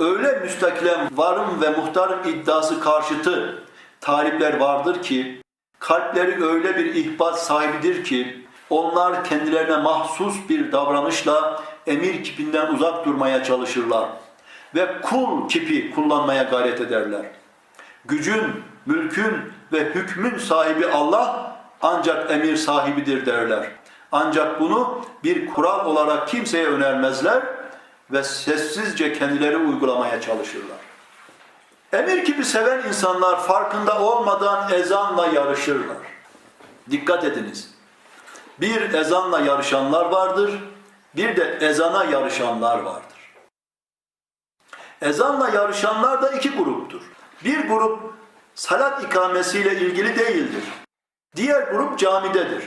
öyle müstakilen varım ve muhtarım iddiası karşıtı talipler vardır ki kalpleri öyle bir ihbat sahibidir ki onlar kendilerine mahsus bir davranışla emir kipinden uzak durmaya çalışırlar ve kul kipi kullanmaya gayret ederler. Gücün, mülkün ve hükmün sahibi Allah ancak emir sahibidir derler. Ancak bunu bir kural olarak kimseye önermezler ve sessizce kendileri uygulamaya çalışırlar. Emir gibi seven insanlar farkında olmadan ezanla yarışırlar. Dikkat ediniz. Bir ezanla yarışanlar vardır, bir de ezana yarışanlar vardır. Ezanla yarışanlar da iki gruptur. Bir grup salat ikamesiyle ilgili değildir. Diğer grup camidedir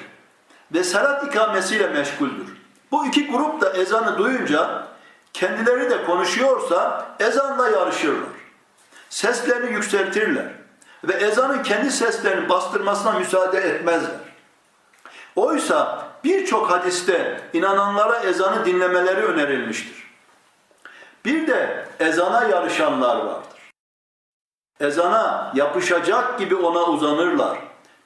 ve salat ikamesiyle meşguldür. Bu iki grup da ezanı duyunca kendileri de konuşuyorsa ezanla yarışırlar. Seslerini yükseltirler ve ezanın kendi seslerini bastırmasına müsaade etmezler. Oysa birçok hadiste inananlara ezanı dinlemeleri önerilmiştir. Bir de ezana yarışanlar vardır. Ezana yapışacak gibi ona uzanırlar.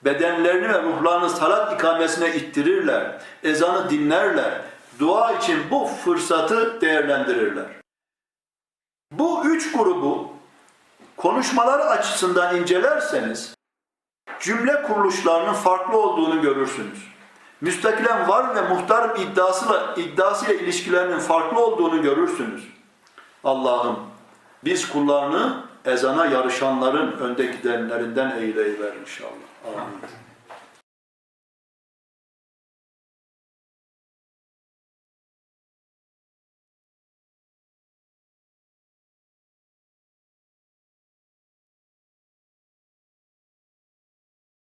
Bedenlerini ve ruhlarını salat ikamesine ittirirler. Ezanı dinlerler. Dua için bu fırsatı değerlendirirler. Bu üç grubu konuşmaları açısından incelerseniz cümle kuruluşlarının farklı olduğunu görürsünüz. Müstakilen var ve muhtar iddiasıyla, iddiasıyla ilişkilerinin farklı olduğunu görürsünüz. Allah'ım biz kullarını ezana yarışanların önde gidenlerinden eyleyiver inşallah. Amin.